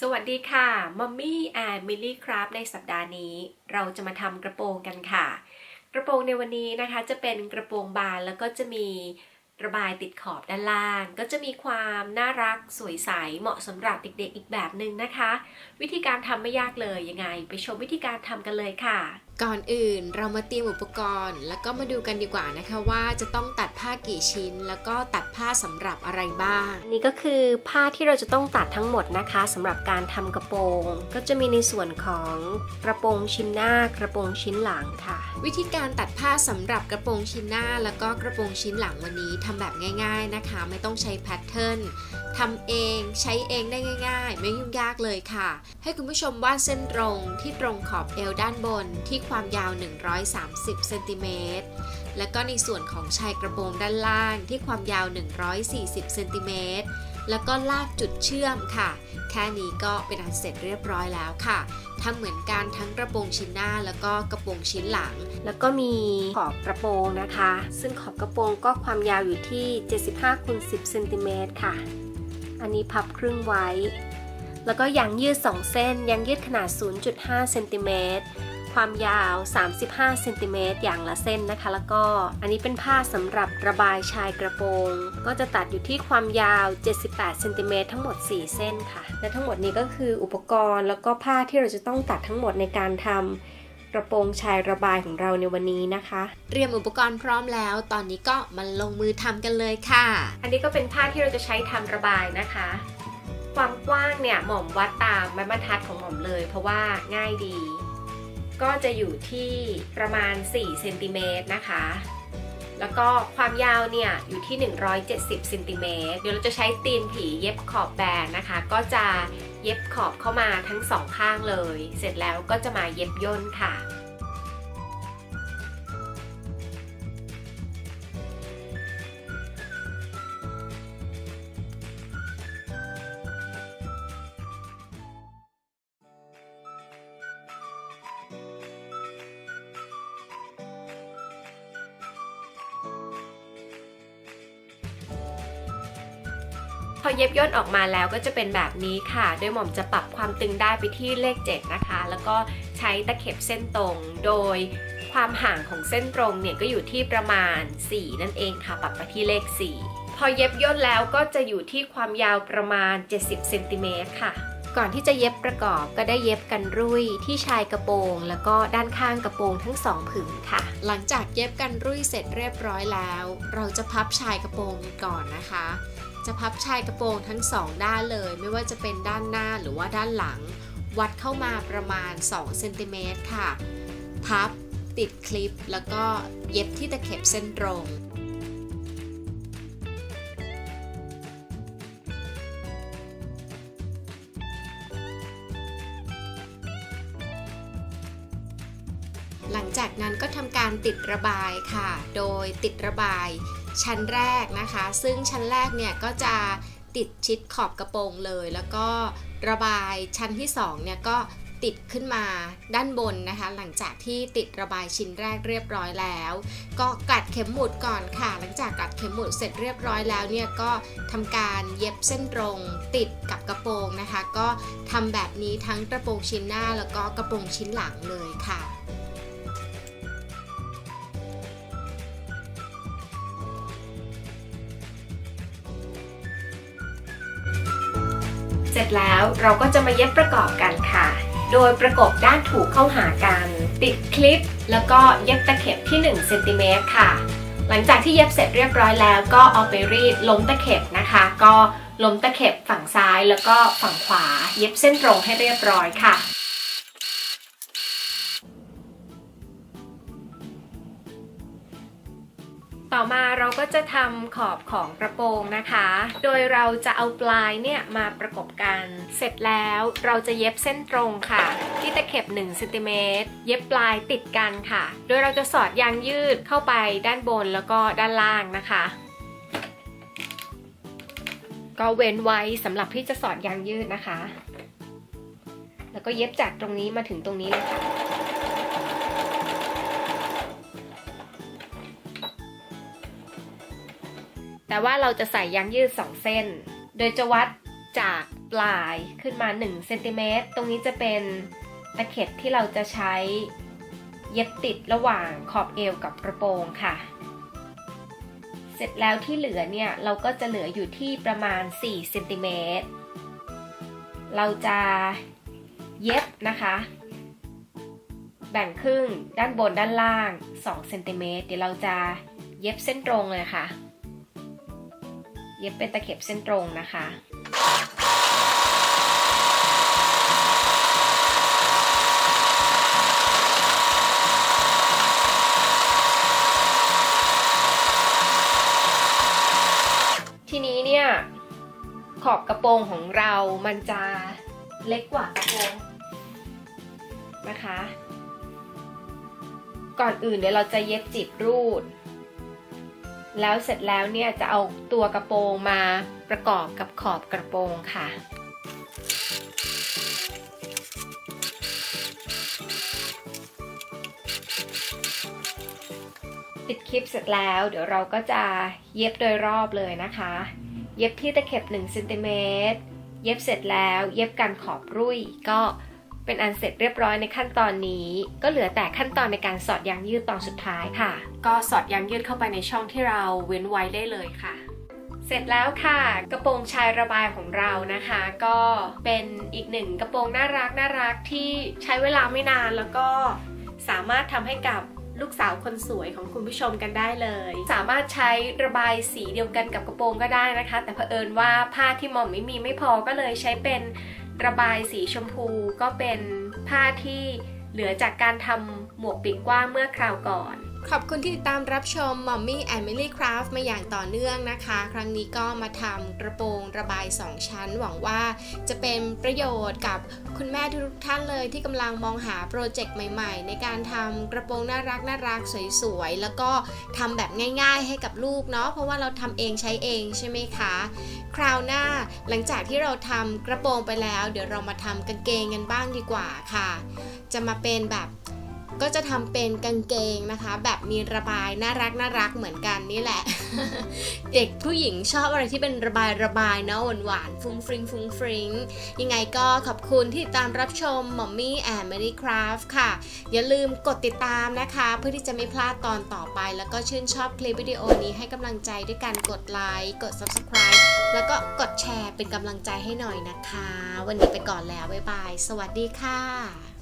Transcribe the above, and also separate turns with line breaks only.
สวัสดีค่ะมัมมี่แอนมิลลี่ครับในสัปดาห์นี้ เราจะมาทำกระโปรงกันค่ะ กระโปรงในวันนี้นะคะ จะเป็นกระโปรงบานแล้วก็จะมีระบายติดขอบด้านล่าง ก็จะมีความน่ารักสวยใสเหมาะสำหรับเด็กๆอีกแบบหนึ่งนะคะ วิธีการทำไม่ยากเลยยังไง ไปชมวิธีการทำกันเลยค่ะ
ก่อนอื่นเรามาเตรียมอุปกรณ์ แล้วก็มาดูกันดีกว่านะคะว่าจะต้องตัดผ้ากี่ชิ้น แล้วก็ตัดผ้าสำหรับอะไรบ้าง
นี่ก็คือผ้าที่เราจะต้องตัดทั้งหมดนะคะสำหรับการทำกระโปรง ก็จะมีในส่วนของกระโปรงชิ้นหน้ากระโปรงชิ้นหลังค่ะ
วิธีการตัดผ้าสำหรับกระโปรงชิ้นหน้า แล้วก็กระโปรงชิ้นหลังวันนี้ทำแบบง่าย ๆนะคะ ไม่ต้องใช้แพทเทิร์น ทำเองใช้เองได้ง่ายๆ ไม่ยุ่งยากเลยค่ะ ให้คุณผู้ชมวาดเส้นตรงที่ตรงขอบเอวด้านบนที่ความยาว 130เซนติเมตรแล้วก็ในส่วนของชายกระโปรงด้านล่างที่ความยาว 140เซนติเมตรแล้วก็ลากจุดเชื่อมค่ะ แค่นี้ก็เป็นอันเสร็จเรียบร้อยแล้วค่ะทำเหมือนกันทั้งกระโปรงชิ้นหน้า แล้วก็กระโปรงชิ้นหลัง
แล้วก็มีขอบกระโปรงนะคะ ซึ่งขอบกระโปรงก็ความยาวอยู่ที่ 75คูณ10เซนติเมตรค่ะ อันนี้พับครึ่งไว้ แล้วก็ยางยืด 2 เส้นยางยืดขนาด 0.5เซนติเมตรความยาว 35เซนติเมตรอย่างละเส้นนะคะ แล้วก็อันนี้เป็นผ้าสำหรับระบายชายกระโปรง ก็จะตัดอยู่ที่ความยาว 78เซนติเมตรทั้งหมด 4 เส้นค่ะ และทั้งหมดนี้ก็คืออุปกรณ์แล้วก็ผ้าที่เราจะต้องตัดทั้งหมดในการทำ กระโปรงชายระบายของเราในวันนี้นะคะ
เตรียมอุปกรณ์พร้อมแล้ว ตอนนี้ก็มาลงมือทำกันเลยค่ะ
อันนี้ก็เป็นผ้าที่เราจะใช้ทำระบายนะคะ ความกว้างเนี่ยหม่อมวัดตามไม้บรรทัดของหม่อมเลย เพราะว่าง่ายดี ก็จะอยู่ที่ประมาณ4เซนติเมตรนะคะ แล้วก็ความยาวเนี่ยอยู่ที่ 170เซนติเมตรเดี๋ยวเราจะใช้ตีนผีเย็บขอบแบนนะคะ ก็จะเย็บขอบเข้ามาทั้งสองข้างเลย เสร็จแล้วก็จะมาเย็บย่นค่ะ อเย็บย่นออกมาแล้วก็จะเป็นแบบนี้ค่ะ โดยหม่อมจะปรับความตึงได้ไปที่เลข 7 นะคะ แล้วก็ใช้ตะเข็บเส้นตรง โดยความห่างของเส้นตรงเนี่ยก็อยู่ที่ประมาณ 4 นั่นเองค่ะ ปรับไปที่เลข 4 พอเย็บย่นแล้วก็จะอยู่ที่ความยาวประมาณ 70เซนติเมตรค่ะก่อนที่จะเย็บประกอบก็ได้เย็บกันรุ่ยที่ชายกระโปรง แล้วก็ด้านข้างกระโปรงทั้งสองผืนค่ะ
หลังจากเย็บกันรุ่ยเสร็จเรียบร้อยแล้ว เราจะพับชายกระโปรงกันก่อนนะคะ จะพับชายกระโปรงทั้งสองด้านเลย ไม่ว่าจะเป็นด้านหน้าหรือว่าด้านหลัง วัดเข้ามาประมาณ2เซนติเมตรค่ะ พับ ติดคลิป แล้วก็เย็บที่ตะเข็บเส้นตรงหลังจากนั้นก็ทำการติดระบายค่ะ โดยติดระบาย ชั้นแรกนะคะ ซึ่งชั้นแรกเนี่ยก็จะติดชิดขอบกระโปรงเลย แล้วก็ระบายชั้นที่2เนี่ยก็ติดขึ้นมาด้านบนนะคะ หลังจากที่ติดระบายชิ้นแรกเรียบร้อยแล้ว ก็กัดเข็มหมุดก่อนค่ะ หลังจากกัดเข็มหมุดเสร็จเรียบร้อยแล้วเนี่ยก็ทำการเย็บเส้นตรงติดกับกระโปรงนะคะ ก็ทำแบบนี้ทั้งกระโปรงชิ้นหน้าแล้วก็กระโปรงชิ้นหลังเลยค่ะ
สร็จแล้วเราก็จะมาเย็บประกอบกันค่ะ โดยประกบด้านถูกเข้าหากัน ติดคลิป แล้วก็เย็บตะเข็บที่1เซนติเมตรค่ะ หลังจากที่เย็บเสร็จเรียบร้อยแล้วก็เอาไปรีดล้มตะเข็บนะคะ ก็ล้มตะเข็บฝั่งซ้ายแล้วก็ฝั่งขวา เย็บเส้นตรงให้เรียบร้อยค่ะ ต่อมาเราก็จะทำขอบของกระโปรงนะคะ โดยเราจะเอาปลายเนี่ยมาประกบกัน เสร็จแล้วเราจะเย็บเส้นตรงค่ะ ที่ตะเข็บ1เซนติเมตรเย็บปลายติดกันค่ะ โดยเราจะสอดยางยืดเข้าไปด้านบนแล้วก็ด้านล่างนะคะ ก็เว้นไว้สำหรับที่จะสอดยางยืดนะคะ แล้วก็เย็บจากตรงนี้มาถึงตรงนี้เลยค่ะ แต่ว่าเราจะใส่ยางยืด 2 เส้น โดยจะวัดจากปลายขึ้นมา1เซนติเมตรตรงนี้จะเป็นตะเข็บที่เราจะใช้เย็บติดระหว่างขอบเอวกับกระโปรงค่ะ เสร็จแล้วที่เหลือเนี่ยเราก็จะเหลืออยู่ที่ประมาณ4เซนติเมตรเราจะเย็บนะคะ แบ่งครึ่งด้านบนด้านล่าง2เซนติเมตรเดี๋ยวเราจะเย็บเส้นตรงเลยค่ะ ย็บเป็นตะเข็บเส้นตรงนะคะทีนี้เนี่ยขอบกระโปรงของเรามันจะเล็กกว่ากระโปรงนะคะ ก่อนอื่นเดี๋ยวเราจะเย็บจิบรูด แล้วเสร็จแล้วเนี่ยจะเอาตัวกระโปรงมาประกอบกับขอบกระโปรงค่ะปิดคลิปเสร็จแล้วเดี๋ยวเราก็จะเย็บโดยรอบเลยนะคะ เย็บที่ตะเข็บ1เซนติเมตรเย็บเสร็จแล้ว เย็บกันขอบรุ่ยก็ เป็นอันเสร็จเรียบร้อยในขั้นตอนนี้ ก็เหลือแต่ขั้นตอนในการสอดยางยืดตอนสุดท้ายค่ะ ก็สอดยางยืดเข้าไปในช่องที่เราเว้นไว้ได้เลยค่ะเสร็จแล้วค่ะ กระโปรงชายระบายของเรานะคะ ก็เป็นอีกหนึ่งกระโปรงน่ารักน่ารักที่ใช้เวลาไม่นานแล้วก็สามารถทำให้กับลูกสาวคนสวยของคุณผู้ชมกันได้เลย สามารถใช้ระบายสีเดียวกันกับกระโปรงก็ได้นะคะ แต่เผอิญว่าผ้าที่หมอมไม่มีไม่พอก็เลยใช้เป็น ระบายสีชมพูก็เป็นผ้าที่เหลือจากการทำหมวกปีกกว้างเมื่อคราวก่อน
ขอบคุณที่ติดตามรับชม Mommy and Millie Craft มาอย่างต่อเนื่องนะคะ ครั้งนี้ก็มาทำกระโปรงระบาย 2 ชั้น หวังว่าจะเป็นประโยชน์กับคุณแม่ทุกท่านเลยที่กำลังมองหาโปรเจกต์ใหม่ๆ ในการทำกระโปรงน่ารักน่ารักสวยๆ แล้วก็ทำแบบง่ายๆ ให้กับลูกเนาะ เพราะว่าเราทำเองใช้เองใช่ไหมคะ คราวหน้าหลังจากที่เราทำกระโปรงไปแล้ว เดี๋ยวเรามาทำกางเกงกันบ้างดีกว่าค่ะ จะมาเป็นแบบ ก็จะทำเป็นกางเกงนะคะ แบบมีระบายน่ารักน่ารักเหมือนกันนี่แหละ เด็กผู้หญิงชอบอะไรที่เป็นระบายระบายเนาะหวานหวานฟุ้งฟริงฟุ้งฟริงยังไงก็ขอบคุณที่ติดตามรับชม Mommy and Mary Craft ค่ะ อย่าลืมกดติดตามนะคะ เพื่อที่จะไม่พลาดตอนต่อไป แล้วก็ชื่นชอบคลิปวิดีโอนี้ให้กำลังใจด้วยการกดไลค์กด Subscribe แล้วก็กดแชร์เป็นกำลังใจให้หน่อยนะคะ วันนี้ไปก่อนแล้วบ๊ายบาย สวัสดีค่ะ